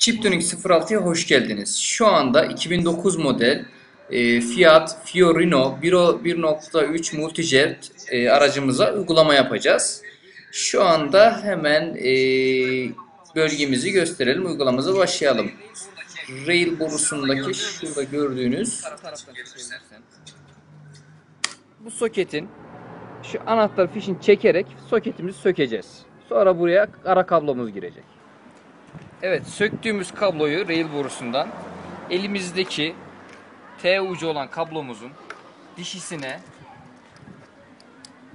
Chiptuning 06'ya hoş geldiniz. Şu anda 2009 model e, Fiat Fiorino 1.3 Multijet e, aracımıza uygulama yapacağız. Şu anda hemen e, bölgemizi gösterelim. Uygulamamıza başlayalım. Rail borusundaki şurada gördüğünüz bu soketin şu anahtar fişini çekerek soketimizi sökeceğiz. Sonra buraya ara kablomuz girecek. Evet, söktüğümüz kabloyu rail borusundan elimizdeki T ucu olan kablomuzun dişisine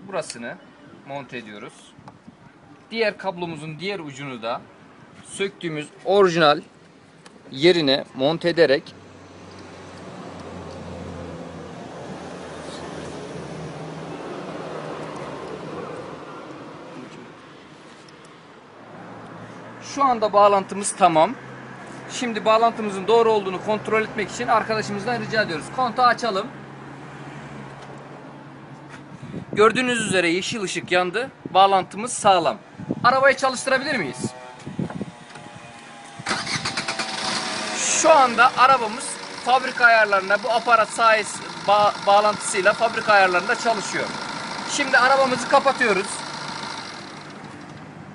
burasını monte ediyoruz. Diğer kablomuzun diğer ucunu da söktüğümüz orijinal yerine monte ederek Şu anda bağlantımız tamam. Şimdi bağlantımızın doğru olduğunu kontrol etmek için arkadaşımızdan rica ediyoruz. Kontağı açalım. Gördüğünüz üzere yeşil ışık yandı. Bağlantımız sağlam. Arabayı çalıştırabilir miyiz? Şu anda arabamız fabrika ayarlarında bu aparat sayes ba- bağlantısıyla fabrika ayarlarında çalışıyor. Şimdi arabamızı kapatıyoruz.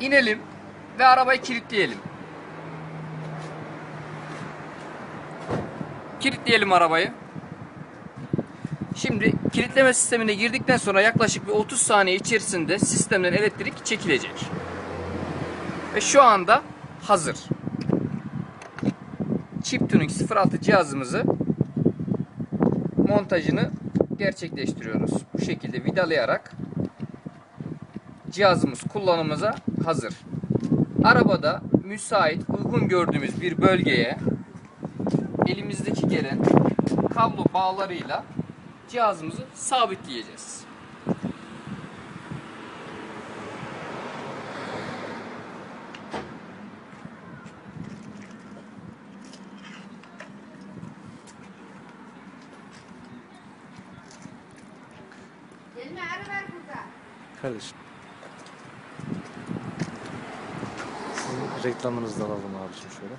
İnelim ve arabayı kilitleyelim. Kilitleyelim arabayı. Şimdi kilitleme sistemine girdikten sonra yaklaşık bir 30 saniye içerisinde sistemden elektrik çekilecek. Ve şu anda hazır. Chiptuning 06 cihazımızı montajını gerçekleştiriyoruz. Bu şekilde vidalayarak cihazımız kullanımıza hazır. Arabada müsait, uygun gördüğümüz bir bölgeye elimizdeki gelen kablo bağlarıyla cihazımızı sabitleyeceğiz. Elime arı var burada. Kardeşim. Reklamınızı da alalım abicim şöyle.